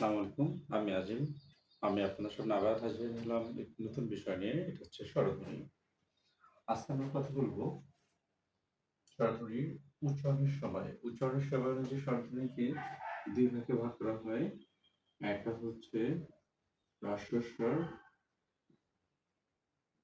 আসসালামু আলাইকুম। আমি আজিম। আমি আপনাদের সামনে আবার হাজির হলাম একটি নতুন বিষয় নিয়ে। এটা হচ্ছে স্বরধ্বনি। আজকে আমরা কথা বলব স্বরধ্বনির উচ্চারণের সময়। উচ্চারণের সময় অনুযায়ী স্বরধ্বনিকে দুই ভাগে ভাগ করা হয়। একটা হচ্ছে হ্রস্বস্বর,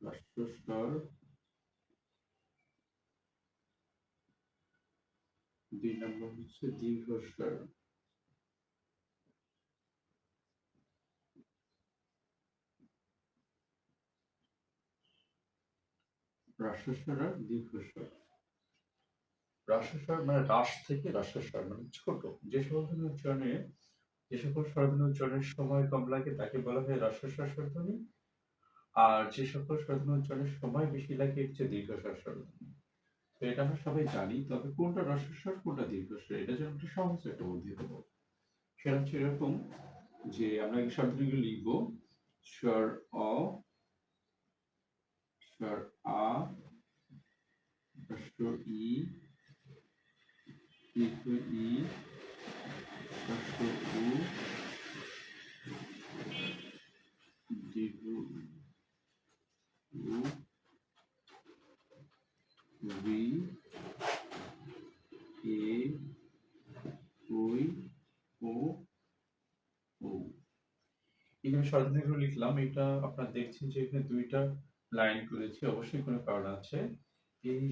হ্রস্বস্বর ২ নম্বর হচ্ছে দীর্ঘস্বর। হ্রস্বস্বর দীর্ঘস্বর। হ্রস্বস্বর মানে হ্রাস থেকে হ্রস্বস্বর মানে ছোট। যে সকল উচ্চারণে যে সকল স্বরধ্বনি উচ্চারণের সময় কম লাগে তাকে বলা হয় হ্রস্বস্বর স্বরধ্বনি। আর যে সকল স্বরধ্বনি উচ্চারণের সময় বেশি লাগে হচ্ছে দীর্ঘস্বর স্বরধ্বনি। তো এটা আমরা সবাই জানি। তবে কোনটা হ্রস্বস্বর কোনটা দীর্ঘস্বর এটা যেন একটু সহজ একটা বুদ্ধি। সেটা হচ্ছে এরকম যে আমরা এই স্বরধ্বনিগুলো লিখব স্বর অ, স্বর আ, ই, দীর্ঘ ই, হ্রস্ব উ, দীর্ঘ উ, রি, এ, ওই, ও, ও। এখানে স্বরধ্বনিগুলো লিখলাম। এটা আপনারা দেখছেন যে এখানে ২ টা লাইন করেছি। অবশ্যই কোনো কারণ আছে। এই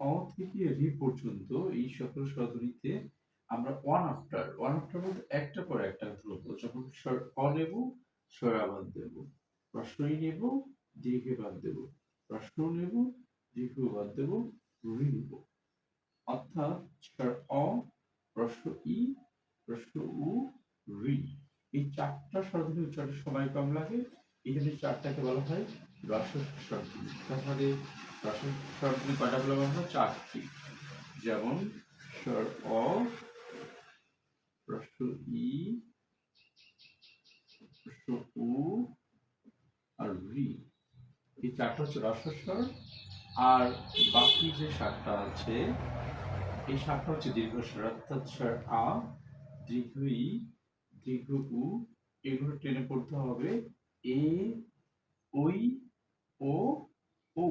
অ থেকে রি পর্যন্ত এই সকল স্বরধ্বনিতে আমরা ওয়ান আফটার, ওয়ান আফটার বলতে একটার পর একটা ধরবো। যখন স্বর অ নেব, স্বর আবাদ দেব। প্রশ্নই নেব, দীর্ঘ বাদ দেব। উ নেব, দীর্ঘ বাদ দেব, রি নেব। অর্থাৎ স্বর অ, প্রশ্ন ই, প্রশ্ন উ, রি। এই ৪ টা স্বরধ্বনি উচ্চারণের সময় কম লাগে। এজন্য ৪ টাকে বলা হয় স্বরধ্বনি। তাহলে হ্রস্বস্বর স্বরধ্বনি কয়টা বললাম আমরা? ৪ টি। যেমন স্বর অ, হ্রস্ব ই, হ্রস্ব উ আর রি। এই ৪ টা হচ্ছে হ্রস্বস্বর। আর বাকি যে ৭ টা আছে এই ৭ টা হচ্ছে দীর্ঘস্বর অর্থাৎ স্বর আ, দীর্ঘ ই, দীর্ঘ উ এগুলো টেনে পড়তে হবে এ, ওই, ও, ও।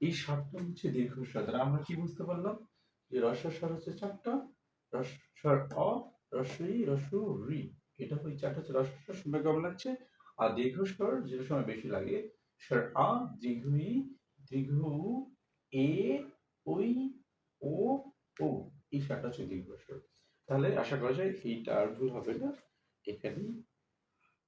এই ৭ টা হচ্ছে দীর্ঘস্বর। তাহলে আমরা কি বুঝতে পারলাম? যে হ্রস্বস্বর হচ্ছে ৪ টা, হ্রস্ব স্বর অ, হ্রস্ব ই, হ্রস্ব উ, রি। এটা ওই ৪ টা হচ্ছে হ্রস্বস্বর সময় কম লাগছে। আর দীর্ঘস্বর যেটা সময় বেশি লাগে স্বর আ, দীর্ঘ ই, দীর্ঘ উ, এ, ওই, ও, ও। এই ৭ টা হচ্ছে দীর্ঘস্বর। তাহলে আশা করা যায় এইটা আর ভুল হবে না। এখানেই